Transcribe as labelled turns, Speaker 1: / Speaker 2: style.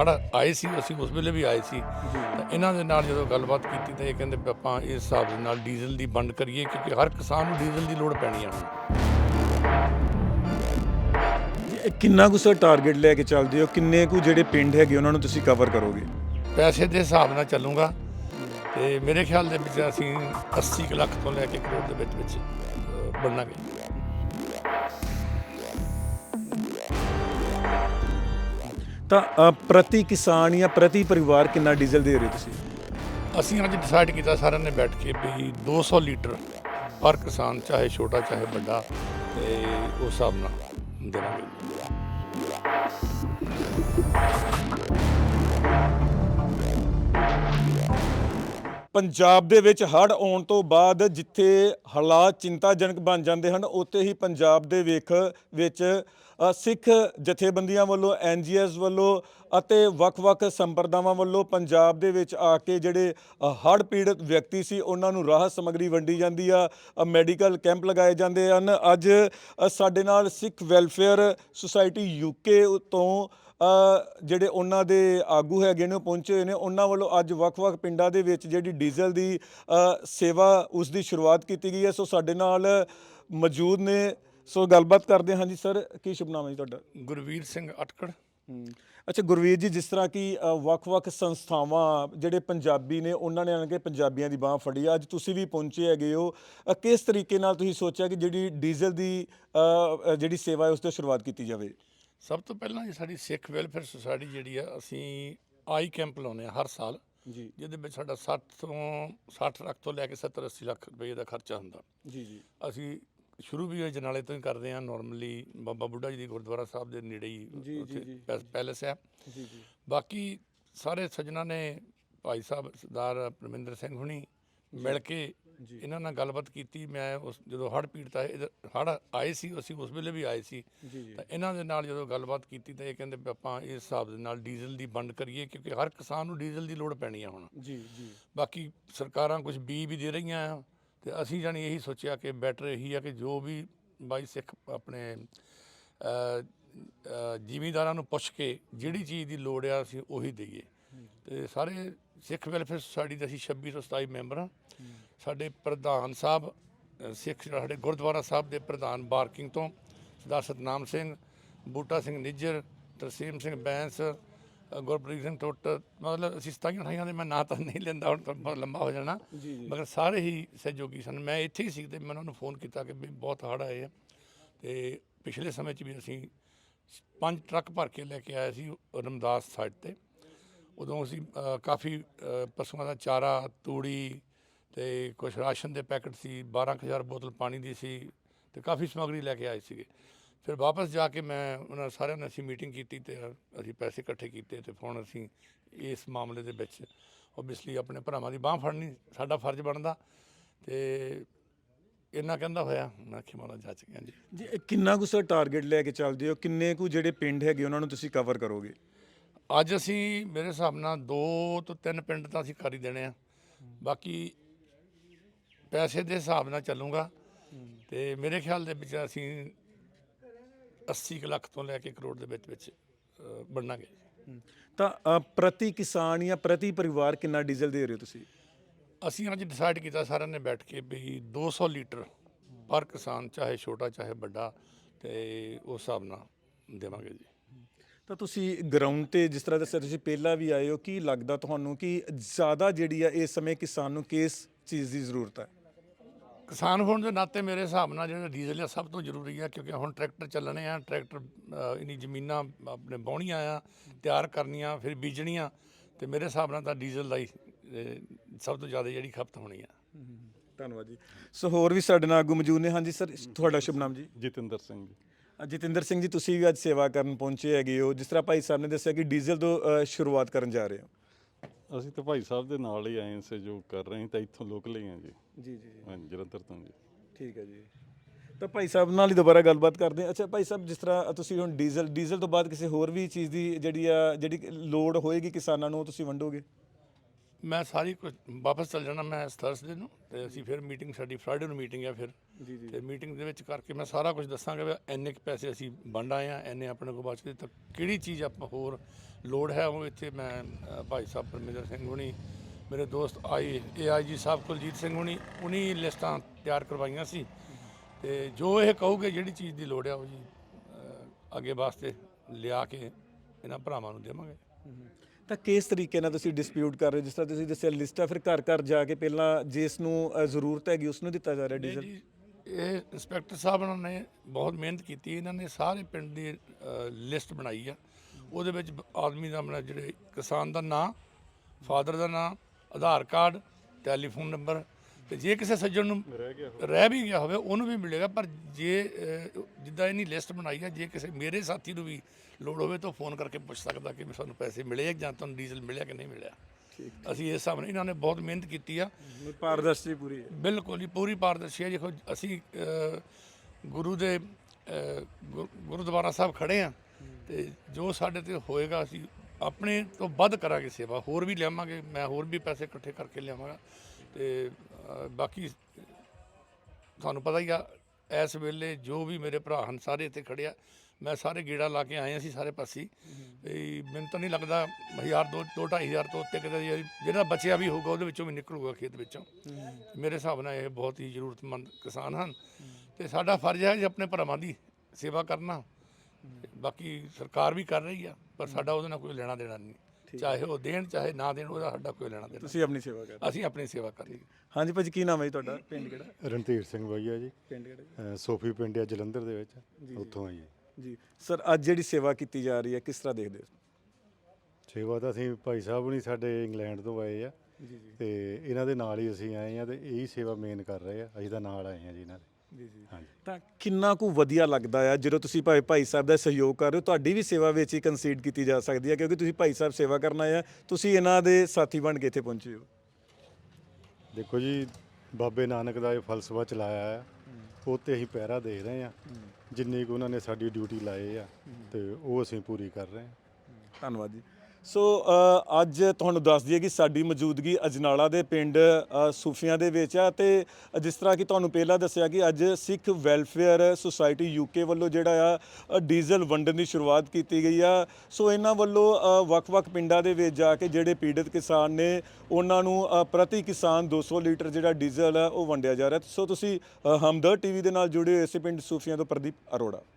Speaker 1: ਹੜ ਆਏ ਸੀ ਅਸੀਂ ਉਸ ਵੇਲੇ ਵੀ ਆਏ ਸੀ। ਤਾਂ ਇਹਨਾਂ ਦੇ ਨਾਲ ਜਦੋਂ ਗੱਲਬਾਤ ਕੀਤੀ ਤਾਂ ਇਹ ਕਹਿੰਦੇ ਵੀ ਆਪਾਂ ਇਸ ਹਿਸਾਬ ਦੇ ਨਾਲ ਡੀਜ਼ਲ ਦੀ ਵੰਡ ਕਰੀਏ ਕਿਉਂਕਿ ਹਰ ਕਿਸਾਨ ਨੂੰ ਡੀਜ਼ਲ ਦੀ ਲੋੜ ਪੈਣੀ ਆ। ਹੁਣ
Speaker 2: ਇਹ ਕਿੰਨਾ ਕੁ ਸਰ ਟਾਰਗੇਟ ਲੈ ਕੇ ਚੱਲਦੇ ਹੋ? ਕਿੰਨੇ ਕੁ ਜਿਹੜੇ ਪਿੰਡ ਹੈਗੇ ਉਹਨਾਂ ਨੂੰ ਤੁਸੀਂ ਕਵਰ ਕਰੋਗੇ?
Speaker 1: ਪੈਸੇ ਦੇ ਹਿਸਾਬ ਨਾਲ ਚੱਲੂਗਾ। ਤੇ ਮੇਰੇ ਖਿਆਲ ਦੇ ਵਿੱਚ ਅਸੀਂ 80 ਕੁ ਲੱਖ ਤੋਂ ਲੈ ਕੇ ਕਰੋੜ ਦੇ ਵਿੱਚ ਵਿੱਚ ਅਹ, ਬਣਾਂਗੇ
Speaker 2: ਤਾਂ ਅ, ਪ੍ਰਤੀ ਕਿਸਾਨ ਜਾਂ ਪ੍ਰਤੀ ਪਰਿਵਾਰ ਕਿੰਨਾ ਡੀਜ਼ਲ ਦੇ ਰਹੇ ਹੋ ਤੁਸੀਂ?
Speaker 1: ਅਸੀਂ ਅੱਜ ਡਿਸਾਈਡ ਕੀਤਾ ਸਾਰਿਆਂ ਨੇ ਬੈਠ ਕੇ ਵੀ 200 ਲੀਟਰ ਪਰ ਕਿਸਾਨ ਚਾਹੇ ਛੋਟਾ ਚਾਹੇ ਵੱਡਾ ਤੇ ਉਸ ਹਿਸਾਬ ਨਾਲ ਦੇਵਾਂਗੇ।
Speaker 2: ਪੰਜਾਬ ਦੇ ਵਿੱਚ ਹੜ੍ਹ ਆਉਣ ਤੋਂ ਬਾਅਦ ਜਿੱਥੇ ਹਾਲਾਤ ਚਿੰਤਾਜਨਕ ਬਣ ਜਾਂਦੇ ਹਨ, ਉੱਥੇ ਹੀ ਪੰਜਾਬ ਦੇ ਵੇਖ, ਵਿੱਚ ਸਿੱਖ ਜਥੇਬੰਦੀਆਂ ਵੱਲੋਂ ਐਨਜੀਐਸ ਵੱਲੋਂ ਅਤੇ ਵੱਖ-ਵੱਖ ਸੰਪਰਦਾਵਾਂ ਵੱਲੋਂ ਪੰਜਾਬ ਦੇ ਵਿੱਚ ਆ ਕੇ ਜਿਹੜੇ ਹੜ੍ਹ ਪੀੜਤ ਵਿਅਕਤੀ ਸੀ, ਉਹਨਾਂ ਨੂੰ ਰਾਹਤ ਸਮੱਗਰੀ ਵੰਡੀ ਜਾਂਦੀ ਆ ਮੈਡੀਕਲ ਕੈਂਪ ਲਗਾਏ ਜਾਂਦੇ ਹਨ। ਅੱਜ ਸਾਡੇ ਨਾਲ ਸਿੱਖ ਵੈਲਫੇਅਰ ਸੁਸਾਇਟੀ ਯੂਕੇ ਤੋਂ ਜਿਹੜੇ ਉਹਨਾਂ ਦੇ ਆਗੂ ਹੈਗੇ ਨੇ ਉਹ ਪਹੁੰਚੇ ਹੋਏ ਨੇ। ਉਹਨਾਂ ਵੱਲੋਂ ਅੱਜ ਵੱਖ-ਵੱਖ ਪਿੰਡਾਂ ਦੇ ਵਿੱਚ ਜਿਹੜੀ ਡੀਜ਼ਲ ਦੀ ਸੇਵਾ ਉਸ ਦੀ ਸ਼ੁਰੂਆਤ ਕੀਤੀ ਗਈ ਹੈ। ਸੋ ਸਾਡੇ ਨਾਲ ਮੌਜੂਦ ਨੇ। ਸੋ ਗੱਲਬਾਤ ਕਰਦੇ ਹਾਂ ਜੀ ਸਰ। ਕੀ ਸ਼ੁਭ ਨਾਮ ਹੈ ਜੀ ਤੁਹਾਡਾ?
Speaker 1: ਗੁਰਵੀਰ ਸਿੰਘ ਅਟਕੜ।
Speaker 2: ਅੱਛਾ ਗੁਰਵੀਰ ਜੀ ਜਿਸ ਤਰ੍ਹਾਂ ਕਿ ਵੱਖ-ਵੱਖ ਸੰਸਥਾਵਾਂ ਜਿਹੜੇ ਪੰਜਾਬੀ ਨੇ ਉਹਨਾਂ ਨੇ ਆਣ ਕੇ ਪੰਜਾਬੀਆਂ ਦੀ ਬਾਹ ਫੜੀ। ਅੱਜ ਤੁਸੀਂ ਵੀ ਪਹੁੰਚੇ ਹੈਗੇ ਹੋ। ਕਿਸ ਤਰੀਕੇ ਨਾਲ ਤੁਸੀਂ ਸੋਚਿਆ ਕਿ ਜਿਹੜੀ ਡੀਜ਼ਲ ਦੀ ਜਿਹੜੀ ਸੇਵਾ ਹੈ ਉਸ ਦੀ ਸ਼ੁਰੂਆਤ ਕੀਤੀ ਜਾਵੇ?
Speaker 1: ਸਭ ਤੋਂ ਪਹਿਲਾਂ ਜੀ ਸਾਡੀ ਸਿੱਖ ਵੈਲਫੇਅਰ ਸੁਸਾਇਟੀ ਜਿਹੜੀ ਆ ਅਸੀਂ ਆਈ ਕੈਂਪ ਲਾਉਂਦੇ ਆ ਹਰ ਸਾਲ
Speaker 2: ਜੀ।
Speaker 1: ਜਿਹਦੇ ਵਿੱਚ ਸਾਡਾ 60 ਤੋਂ 60 ਲੱਖ ਤੋਂ ਲੈ ਕੇ 70 80 ਲੱਖ ਰੁਪਏ ਦਾ ਖਰਚਾ ਹੁੰਦਾ।
Speaker 2: ਜੀ ਜੀ।
Speaker 1: ਅਸੀਂ ਸ਼ੁਰੂ ਵੀ ਇਹ ਜਨਾਲੇ ਤੋਂ ਹੀ ਕਰਦੇ ਹਾਂ ਨਾਰਮਲੀ ਬਾਬਾ ਬੁੱਢਾ ਜੀ ਦੀ ਗੁਰਦੁਆਰਾ ਸਾਹਿਬ ਦੇ ਨੇੜੇ ਹੀ ਉੱਥੇ ਪੈਲੇਸ ਹੈ।
Speaker 2: ਜੀ ਜੀ।
Speaker 1: ਬਾਕੀ ਸਾਰੇ ਸੱਜਣਾ ਨੇ ਭਾਈ ਸਾਹਿਬ ਸਰਦਾਰ ਪਰਮਿੰਦਰ ਸਿੰਘ ਹੁਣੀ ਮਿਲ ਕੇ। ਇਹਨਾਂ ਨਾਲ ਗੱਲਬਾਤ ਕੀਤੀ ਮੈਂ ਉਸ ਜਦੋਂ ਹੜ੍ਹ ਪੀੜਤਾ ਹੜ੍ਹ ਆਏ ਸੀ ਅਸੀਂ ਉਸ ਵੇਲੇ ਵੀ ਆਏ ਸੀ। ਤਾਂ ਇਹਨਾਂ ਦੇ ਨਾਲ ਜਦੋਂ ਗੱਲਬਾਤ ਕੀਤੀ ਤਾਂ ਇਹ ਕਹਿੰਦੇ ਵੀ ਆਪਾਂ ਇਸ ਹਿਸਾਬ ਦੇ ਨਾਲ ਡੀਜ਼ਲ ਦੀ ਵੰਡ ਕਰੀਏ ਕਿਉਂਕਿ ਹਰ ਕਿਸਾਨ ਨੂੰ ਡੀਜ਼ਲ ਦੀ ਲੋੜ ਪੈਣੀ ਆ ਹੁਣ।
Speaker 2: ਜੀ ਜੀ।
Speaker 1: ਬਾਕੀ ਸਰਕਾਰਾਂ ਕੁਝ ਬੀ ਵੀ ਦੇ ਰਹੀਆਂ ਆ ਤੇ ਅਸੀਂ ਜਾਣੀ ਇਹੀ ਸੋਚਿਆ ਕਿ ਬੈਟਰ ਇਹੀ ਆ ਕਿ ਜੋ ਵੀ ਬਾਈ ਸਿੱਖ ਆਪਣੇ ਜ਼ਿਮੀਂਦਾਰਾਂ ਨੂੰ ਪੁੱਛ ਕੇ ਜਿਹੜੀ ਚੀਜ਼ ਦੀ ਲੋੜ ਆ ਅਸੀਂ ਉਹੀ ਦਈਏ। ਤੇ ਸਾਰੇ ਸਿੱਖ ਵੈਲਫੇਅਰ ਸੁਸਾਇਟੀ ਦੇ ਅਸੀਂ 26 ਤੋਂ 27 ਮੈਂਬਰ ਹਾਂ ਸਾਡੇ ਪ੍ਰਧਾਨ ਸਾਹਿਬ ਸਿੱਖ ਸਾਡੇ ਗੁਰਦੁਆਰਾ ਸਾਹਿਬ ਦੇ ਪ੍ਰਧਾਨ ਬਾਰਕਿੰਗ ਤੋਂ ਸਰਦਾਰ ਸਤਨਾਮ ਸਿੰਘ ਬੂਟਾ ਸਿੰਘ ਨਿੱਜਰ ਤਰਸੀਮ ਸਿੰਘ ਬੈਂਸ ਗੁਰਪ੍ਰੀਤ ਸਿੰਘ ਟੁੱਟ ਮਤਲਬ ਅਸੀਂ 27 28 ਦੇ ਮੈਂ ਨਾਂ ਤਾਂ ਨਹੀਂ ਲੈਂਦਾ ਹੁਣ ਤਾਂ ਬਹੁਤ ਲੰਬਾ ਹੋ ਜਾਣਾ। ਮਗਰ ਸਾਰੇ ਹੀ ਸਹਿਯੋਗੀ ਸਨ। ਮੈਂ ਇੱਥੇ ਹੀ ਸੀ ਤੇ ਮੈਂ ਉਹਨਾਂ ਨੂੰ ਫੋਨ ਕੀਤਾ ਕਿ ਵੀ ਬਹੁਤ ਹੜ੍ਹ ਆਏ ਆ। ਤੇ ਪਿਛਲੇ ਸਮੇਂ 'ਚ ਵੀ ਅਸੀਂ ਪੰਜ ਟਰੱਕ ਭਰ ਕੇ ਲੈ ਕੇ ਆਏ ਸੀ ਰਮਦਾਸ ਸਾਈਡ ਤੇ। ਉਦੋਂ ਅਸੀਂ ਕਾਫੀ ਪਸ਼ੂਆਂ ਦਾ ਚਾਰਾ ਤੂੜੀ ਤੇ ਕੁਝ ਰਾਸ਼ਨ ਦੇ ਪੈਕਟ ਸੀ 12000 ਬੋਤਲ ਪਾਣੀ ਦੀ ਸੀ ਤੇ ਕਾਫੀ ਸਮੱਗਰੀ ਲੈ ਕੇ ਆਏ ਸੀਗੇ। ਫਿਰ ਵਾਪਸ ਜਾ ਕੇ ਮੈਂ ਉਹਨਾਂ ਸਾਰਿਆਂ ਨਾਲ ਅਸੀਂ ਮੀਟਿੰਗ ਕੀਤੀ ਤੇ ਅਸੀਂ ਪੈਸੇ ਇਕੱਠੇ ਕੀਤੇ ਤੇ ਹੁਣ ਅਸੀਂ ਇਸ ਮਾਮਲੇ ਦੇ ਵਿੱਚ ਓਬਵੀਅਸਲੀ ਆਪਣੇ ਭਰਾਵਾਂ ਦੀ ਬਾਹ ਫੜਨੀ ਸਾਡਾ ਫਰਜ਼ ਬਣਦਾ ਤੇ ਇੰਨਾ ਕਹਿੰਦਾ ਹੋਇਆ ਮੈਂ ਕਿ ਮਾਲਾ ਜਾ ਚੁੱਕਿਆ ਜੀ।
Speaker 2: ਜੀ ਇਹ ਕਿੰਨਾ ਕੁ ਸਰ ਟਾਰਗੇਟ ਲੈ ਕੇ ਚੱਲਦੇ ਹੋ? ਕਿੰਨੇ ਕੁ ਜਿਹੜੇ ਪਿੰਡ ਹੈਗੇ ਉਹਨਾਂ ਨੂੰ ਤੁਸੀਂ ਕਵਰ ਕਰੋਗੇ?
Speaker 1: ਅੱਜ ਅਸੀਂ ਮੇਰੇ ਹਿਸਾਬ ਨਾਲ ਦੋ ਤੋਂ ਤਿੰਨ ਪਿੰਡ ਤਾਂ ਅਸੀਂ ਕਰ ਹੀ ਦੇਣੇ ਆ। ਬਾਕੀ ਪੈਸੇ ਦੇ ਹਿਸਾਬ ਨਾਲ ਚੱਲੂਗਾ। ਤੇ ਮੇਰੇ ਖਿਆਲ ਦੇ ਵਿੱਚ ਅਸੀਂ 80 ਕੁ ਲੱਖ ਤੋਂ ਲੈ ਕੇ ਕਰੋੜ ਦੇ ਵਿੱਚ ਵਿੱਚ ਅ, ਬਣਾਂਗੇ
Speaker 2: ਤਾਂ ਅ, ਪ੍ਰਤੀ ਕਿਸਾਨ ਜਾਂ ਪ੍ਰਤੀ ਪਰਿਵਾਰ ਕਿੰਨਾ ਡੀਜ਼ਲ ਦੇ ਰਹੇ ਹੋ ਤੁਸੀਂ?
Speaker 1: ਅਸੀਂ ਅੱਜ ਡਿਸਾਈਡ ਕੀਤਾ ਸਾਰਿਆਂ ਨੇ ਬੈਠ ਕੇ ਵੀ 200 ਲੀਟਰ ਪਰ ਕਿਸਾਨ ਚਾਹੇ ਛੋਟਾ ਚਾਹੇ ਵੱਡਾ ਤੇ ਉਸ ਹਿਸਾਬ ਨਾਲ ਦੇਵਾਂਗੇ ਜੀ।
Speaker 2: ਤਾਂ ਤੁਸੀਂ ਗਰਾਊਂਡ ਤੇ ਜਿਸ ਤਰ੍ਹਾਂ ਦੱਸਿਆ ਤੁਸੀਂ ਪਹਿਲਾਂ ਵੀ ਆਏ ਹੋ ਕੀ ਲੱਗਦਾ ਤੁਹਾਨੂੰ ਕਿ ਜ਼ਿਆਦਾ ਜਿਹੜੀ ਆ ਇਸ ਸਮੇਂ ਕਿਸਾਨ ਨੂੰ ਕਿਸ ਚੀਜ਼ ਦੀ ਜ਼ਰੂਰਤ ਹੈ?
Speaker 1: ਕਿਸਾਨ ਹੋਣ ਦੇ ਨਾਤੇ ਮੇਰੇ ਹਿਸਾਬ ਨਾਲ ਜਿਹੜਾ ਡੀਜ਼ਲ ਆ ਸਭ ਤੋਂ ਜ਼ਰੂਰੀ ਆ ਕਿਉਂਕਿ ਹੁਣ ਟਰੈਕਟਰ ਚੱਲਣੇ ਆ ਟਰੈਕਟਰ ਇਨੀ ਜ਼ਮੀਨਾਂ ਆਪਣੇ ਬਾਉਣੀਆਂ ਆ ਤਿਆਰ ਕਰਨੀਆਂ ਫਿਰ ਬੀਜਣੀਆਂ ਤੇ ਮੇਰੇ ਹਿਸਾਬ ਨਾਲ ਤਾਂ ਡੀਜ਼ਲ ਦਾ ਹੀ ਸਭ ਤੋਂ ਜ਼ਿਆਦਾ ਜਿਹੜੀ ਖਪਤ ਹੋਣੀ ਆ।
Speaker 2: ਧੰਨਵਾਦ ਜੀ। ਸੋ ਹੋਰ ਵੀ ਸਾਡੇ ਨਾਲ ਆਗੂ ਮੌਜੂਦ ਨੇ। ਹਾਂਜੀ ਸਰ ਤੁਹਾਡਾ ਸ਼ੁਭ ਨਾਮ ਜੀ?
Speaker 3: ਜਤਿੰਦਰ ਸਿੰਘ ਜੀ।
Speaker 2: ਜਤਿੰਦਰ ਸਿੰਘ ਜੀ ਤੁਸੀਂ ਵੀ ਅੱਜ ਸੇਵਾ ਕਰਨ ਪਹੁੰਚੇ ਹੈਗੇ ਹੋ। ਜਿਸ ਤਰ੍ਹਾਂ ਭਾਈ ਸਾਹਿਬ ਨੇ ਦੱਸਿਆ ਕਿ ਡੀਜ਼ਲ ਤੋਂ ਸ਼ੁਰੂਆਤ ਕਰਨ ਜਾ ਰਹੇ ਹੋ।
Speaker 3: ਅਸੀਂ ਤਾਂ ਭਾਈ ਸਾਹਿਬ ਦੇ ਨਾਲ ਹੀ ਆਏ ਹਾਂ ਸਹਿਯੋਗ ਕਰ ਰਹੇ ਹਾਂ ਤਾਂ ਇੱਥੋਂ ਲੋਕਲ ਹੀ ਹਾਂ ਜੀ।
Speaker 2: ਜੀ ਜੀ
Speaker 3: ਹਾਂਜੀ ਜਲੰਧਰ ਤੋਂ ਜੀ।
Speaker 2: ਠੀਕ ਹੈ ਜੀ। ਤਾਂ ਭਾਈ ਸਾਹਿਬ ਨਾਲ ਹੀ ਦੁਬਾਰਾ ਗੱਲਬਾਤ ਕਰਦੇ ਹਾਂ। ਅੱਛਾ ਭਾਈ ਸਾਹਿਬ ਜਿਸ ਤਰ੍ਹਾਂ ਤੁਸੀਂ ਹੁਣ ਡੀਜ਼ਲ ਡੀਜ਼ਲ ਤੋਂ ਬਾਅਦ ਕਿਸੇ ਹੋਰ ਵੀ ਚੀਜ਼ ਦੀ ਜਿਹੜੀ ਆ ਜਿਹੜੀ ਲੋਡ ਹੋਏਗੀ ਕਿਸਾਨਾਂ ਨੂੰ ਉਹ ਤੁਸੀਂ ਵੰਡੋਗੇ?
Speaker 1: ਮੈਂ ਸਾਰੀ ਕੁਝ ਵਾਪਸ ਚੱਲ ਜਾਣਾ ਮੈਂ ਥਰਸਡੇ ਨੂੰ ਤੇ ਅਸੀਂ ਫਿਰ ਮੀਟਿੰਗ ਸਾਡੀ ਫਰਾਈਡੇ ਨੂੰ ਮੀਟਿੰਗ ਹੈ ਫਿਰ।
Speaker 2: ਜੀ ਜੀ
Speaker 1: ਤੇ ਮੀਟਿੰਗ ਦੇ ਵਿੱਚ ਕਰਕੇ ਮੈਂ ਸਾਰਾ ਕੁਝ ਦੱਸਾਂਗਾ ਵੀ ਇੰਨੇ ਕੁ ਪੈਸੇ ਅਸੀਂ ਵੰਡ ਆਏ ਆ ਇੰਨੇ ਆਪਣੇ ਕੋਲ ਬਚਦੇ ਤਾਂ ਕਿਹੜੀ ਚੀਜ਼ ਆਪਾਂ ਹੋਰ ਲੋੜ ਹੈ ਉਹ ਇੱਥੇ ਮੈਂ ਅ, ਭਾਈ ਸਾਹਿਬ ਪਰਮੇਂਦਰ ਸਿੰਘ ਹੁਣੀ ਮੇਰੇ ਦੋਸਤ ਆਈ ਏਆਈਜੀ ਸਾਹਿਬ ਕੁਲਜੀਤ ਸਿੰਘ ਹੁਣੀ ਉਨੀ ਲਿਸਟਾਂ ਤਿਆਰ ਕਰਵਾਈਆਂ ਸੀ। ਤੇ ਜੋ ਇਹ ਕਹੋਗੇ ਜਿਹੜੀ ਚੀਜ਼ ਦੀ ਲੋੜ ਹੈ ਉਹ ਜੀ ਅ, ਅੱਗੇ ਵਾਸਤੇ ਲਿਆ ਕੇ ਇਹਨਾਂ ਭਰਾਵਾਂ ਨੂੰ ਦੇਵਾਂਗੇ।
Speaker 2: ਤਾਂ ਕਿਸ ਤਰੀਕੇ ਨਾਲ ਤੁਸੀਂ ਡਿਸਪਿਊਟ ਕਰ ਰਹੇ ਹੋ? ਜਿਸ ਤਰ੍ਹਾਂ ਤੁਸੀਂ ਦੱਸਿਆ ਲਿਸਟਾਂ ਫਿਰ ਘਰ ਘਰ ਜਾ ਕੇ ਪਹਿਲਾਂ ਜਿਸ ਨੂੰ ਅ, ਜ਼ਰੂਰਤ ਹੈਗੀ ਉਸ ਨੂੰ ਦਿੱਤਾ ਜਾ ਰਿਹਾ
Speaker 1: ਨਹੀਂ
Speaker 2: ਡੀਜ਼ਲ?
Speaker 1: ਜੀ ਇਹ ਇੰਸਪੈਕਟਰ ਸਾਹਿਬ ਉਹਨਾਂ ਨੇ ਬਹੁਤ ਮਿਹਨਤ ਕੀਤੀ ਇਹਨਾਂ ਨੇ ਸਾਰੇ ਪਿੰਡ ਦੀ ਲਿਸਟ ਬਣਾਈ ਆ। ਉਹਦੇ ਵਿੱਚ ਆਦਮੀ ਦਾ ਆਪਣਾ ਜਿਹੜੇ ਕਿਸਾਨ ਦਾ ਨਾਂ ਫਾਦਰ ਦਾ ਨਾਂ ਆਧਾਰ ਕਾਰਡ ਟੈਲੀਫੋਨ ਨੰਬਰ ਤੇ ਜੇ ਕਿਸੇ ਸੱਜਣ ਨੂੰ
Speaker 3: ਰਹਿ
Speaker 1: ਵੀ ਗਿਆ ਹੋਵੇ ਉਹਨੂੰ ਵੀ ਮਿਲੇਗਾ। ਪਰ ਜੇ ਜਿੱਦਾਂ ਇਹਨੀ ਲਿਸਟ ਬਣਾਈ ਹੈ ਜੇ ਕਿਸੇ ਮੇਰੇ ਸਾਥੀ ਨੂੰ ਵੀ ਲੋੜ ਹੋਵੇ ਤਾਂ ਫੋਨ ਕਰਕੇ ਪੁੱਛ ਸਕਦਾ ਕਿ ਸਾਨੂੰ ਪੈਸੇ ਮਿਲੇ ਆ ਜਾਂ ਤੁਹਾਨੂੰ ਡੀਜ਼ਲ ਮਿਲਿਆ ਕਿ ਨਹੀਂ ਮਿਲਿਆ। ਅਸੀਂ ਇਸ ਨਾਲ ਇਹਨਾਂ ਨੇ ਬਹੁਤ ਮਿਹਨਤ ਕੀਤੀ ਆ।
Speaker 2: ਪਾਰਦਰਸ਼ੀ ਪੂਰੀ ਹੈ।
Speaker 1: ਬਿਲਕੁਲ ਹੀ ਪੂਰੀ ਪਾਰਦਰਸ਼ੀ ਹੈ। ਦੇਖੋ ਅਸੀਂ ਗੁਰੂ ਦੇ ਗੁਰ- ਗੁਰਦੁਆਰਾ ਸਾਹਿਬ ਖੜੇ ਆ ਤੇ ਜੋ ਸਾਡੇ ਤੇ ਹੋਏਗਾ ਅਸੀਂ ਆਪਣੇ ਤੋਂ ਵੱਧ ਕਰਾਂਗੇ ਸੇਵਾ। ਹੋਰ ਵੀ ਲਿਆਵਾਂਗੇ ਮੈਂ ਹੋਰ ਵੀ ਪੈਸੇ ਇਕੱਠੇ ਕਰਕੇ ਲਿਆਵਾਂਗਾ। ਤੇ ਬਾਕੀ ਤੁਹਾਨੂੰ ਪਤਾ ਹੀ ਆ ਇਸ ਵੇਲੇ ਜੋ ਵੀ ਮੇਰੇ ਭਰਾ ਹਨ ਸਾਰੇ ਇੱਥੇ ਖੜੇ ਆ। ਮੈਂ ਸਾਰੇ ਗੇੜਾ ਲਾ ਕੇ ਆਏ ਅਸੀਂ ਸਾਰੇ ਪਾਸੇ। ਵੀ ਮੈਨੂੰ ਤਾਂ ਨਹੀਂ ਲੱਗਦਾ ਹਜ਼ਾਰ ਦੋ ਦੋ ਢਾਈ ਹਜ਼ਾਰ ਤੋਂ ਉੱਤੇ ਕਿਤੇ ਜੇ- ਜਿਹੜਾ ਬਚਿਆ ਵੀ ਹੋਊਗਾ ਉਹਦੇ ਵਿੱਚੋਂ ਵੀ ਨਿਕਲੂਗਾ ਖੇਤ ਵਿੱਚੋਂ। ਮੇਰੇ ਹਿਸਾਬ ਨਾਲ ਇਹ ਬਹੁਤ ਹੀ ਜ਼ਰੂਰਤਮੰਦ ਕਿਸਾਨ ਹਨ। ਤੇ ਸਾਡਾ ਫਰਜ਼ ਹੈ ਜੀ ਆਪਣੇ ਭਰਾਵਾਂ ਦੀ ਸੇਵਾ ਕਰਨਾ। ਬਾਕੀ ਸਰਕਾਰ ਵੀ ਕਰ ਰਹੀ ਆ ਪਰ ਸਾਡਾ ਉਹਦੇ ਨਾਲ ਕੋਈ ਲੈਣਾ ਦੇਣਾ ਨਹੀਂ। ਚਾਹੇ ਉਹ ਦੇਣ ਚਾਹੇ ਨਾ ਦੇਣ ਉਹਦਾ ਸਾਡਾ ਕੋਈ ਲੈਣਾ ਦੇਣਾ
Speaker 2: ਤੁਸੀਂ ਆਪਣੀ ਸੇਵਾ ਕਰ
Speaker 1: ਅਸੀਂ ਆਪਣੀ ਸੇਵਾ ਕਰਨੀ
Speaker 2: ਹਾਂਜੀ ਭਾਜੀ ਕੀ ਨਾਮ ਹੈ ਜੀ ਤੁਹਾਡਾ? ਪਿੰਡ ਕਿਹੜਾ?
Speaker 3: ਰਣਧੀਰ ਸਿੰਘ ਭਈਆ ਜੀ।
Speaker 2: ਪਿੰਡ ਕਿਹੜਾ
Speaker 3: ਸੋਫੀ ਪਿੰਡ ਆ ਜਲੰਧਰ ਦੇ ਵਿੱਚ। ਉੱਥੋਂ ਆ ਜੀ।
Speaker 2: ਜੀ। ਸਰ ਅੱਜ ਜਿਹੜੀ ਸੇਵਾ ਕੀਤੀ ਜਾ ਰਹੀ ਹੈ ਕਿਸ ਤਰ੍ਹਾਂ ਦੇਖਦੇ ਹੋ?
Speaker 3: ਸੇਵਾ ਤਾਂ ਅਸੀਂ ਭਾਈ ਸਾਹਿਬ ਨਹੀਂ ਸਾਡੇ ਇੰਗਲੈਂਡ ਤੋਂ ਆਏ ਆ।
Speaker 2: ਜੀ ਜੀ।
Speaker 3: ਤੇ ਇਹਨਾਂ ਦੇ ਨਾਲ ਹੀ ਅਸੀਂ ਆਏ ਆ ਤੇ ਇਹੀ ਸੇਵਾ ਮੇਨ ਕਰ ਰਹੇ ਆ। ਅਸੀਂ ਤਾਂ ਨਾਲ ਆਏ ਆ ਜੀ ਇਹਨਾਂ ਦੇ।
Speaker 2: ਜੀ ਜੀ।
Speaker 3: ਹਾਂਜੀ।
Speaker 2: ਤਾਂ ਕਿੰਨਾ ਕੁ ਵਧੀਆ ਲੱਗਦਾ ਆ ਜਦੋਂ ਤੁਸੀਂ ਭਾਈ ਭਾਈ ਸਾਹਿਬ ਦਾ ਸਹਿਯੋਗ ਕਰ ਰਹੇ ਹੋ ਤੁਹਾਡੀ ਵੀ ਸੇਵਾ ਵਿੱਚ ਹੀ ਕੰਸੀਡ ਕੀਤੀ ਜਾ ਸਕਦੀ ਹੈ ਕਿਉਂਕਿ ਤੁਸੀਂ ਭਾਈ ਸਾਹਿਬ ਸੇਵਾ ਕਰਨ ਆਏ ਆ। ਤੁਸੀਂ ਇਹਨਾਂ ਦੇ ਸਾਥੀ ਬਣ ਕੇ ਇੱਥੇ ਪਹੁੰਚੇ ਹੋ।
Speaker 3: ਦੇਖੋ ਜੀ ਬਾਬੇ ਨਾਨਕ ਦਾ ਇਹ ਫਲਸਫਾ ਚਲਾਇਆ ਆ ਉਹ ਤੇ ਅਸੀਂ ਪਹਿਰਾ ਦੇ ਰਹੇ ਆ। ਜਿੰਨੀ ਕੁ ਉਹਨਾਂ ਨੇ ਸਾਡੀ ਡਿਊਟੀ ਲਾਏ ਆ ਤੇ ਉਹ ਅਸੀਂ ਪੂਰੀ ਕਰ ਰਹੇ ਆ
Speaker 2: ਧੰਨਵਾਦ ਜੀ। ਸੋ ਅੱਜ ਤੁਹਾਨੂੰ ਦੱਸ ਦਈਏ ਕਿ ਸਾਡੀ ਮੌਜੂਦਗੀ ਅਜਨਾਲਾ ਦੇ ਪਿੰਡ ਸੂਫੀਆਂ ਦੇ ਵਿੱਚ ਆ ਤੇ ਜਿਸ ਤਰ੍ਹਾਂ ਕਿ ਤੁਹਾਨੂੰ ਪਹਿਲਾਂ ਦੱਸਿਆ ਕਿ ਅੱਜ ਸਿੱਖ ਵੈਲਫੇਅਰ ਸੁਸਾਇਟੀ ਯੂਕੇ ਵੱਲੋਂ ਜਿਹੜਾ ਆ ਡੀਜ਼ਲ ਵੰਡਣ ਦੀ ਸ਼ੁਰੂਆਤ ਕੀਤੀ ਗਈ ਆ। ਸੋ ਇਹਨਾਂ ਵੱਲੋਂ ਵੱਖ-ਵੱਖ ਪਿੰਡਾਂ ਦੇ ਵਿੱਚ ਜਾ ਕੇ ਜਿਹੜੇ ਪੀੜਤ ਕਿਸਾਨ ਨੇ ਉਹਨਾਂ ਨੂੰ ਪ੍ਰਤੀ ਕਿਸਾਨ 200 ਲੀਟਰ ਜਿਹੜਾ ਡੀਜ਼ਲ ਆ ਉਹ ਵੰਡਿਆ ਜਾ ਰਿਹਾ। ਸੋ ਤੁਸੀਂ ਅ, ਹਮਦਰਦ ਟੀਵੀ ਦੇ ਨਾਲ ਜੁੜੇ ਹੋਏ ਸੀ ਪਿੰਡ ਸੂਫੀਆਂ ਤੋਂ ਪ੍ਰਦੀਪ ਅਰੋੜਾ।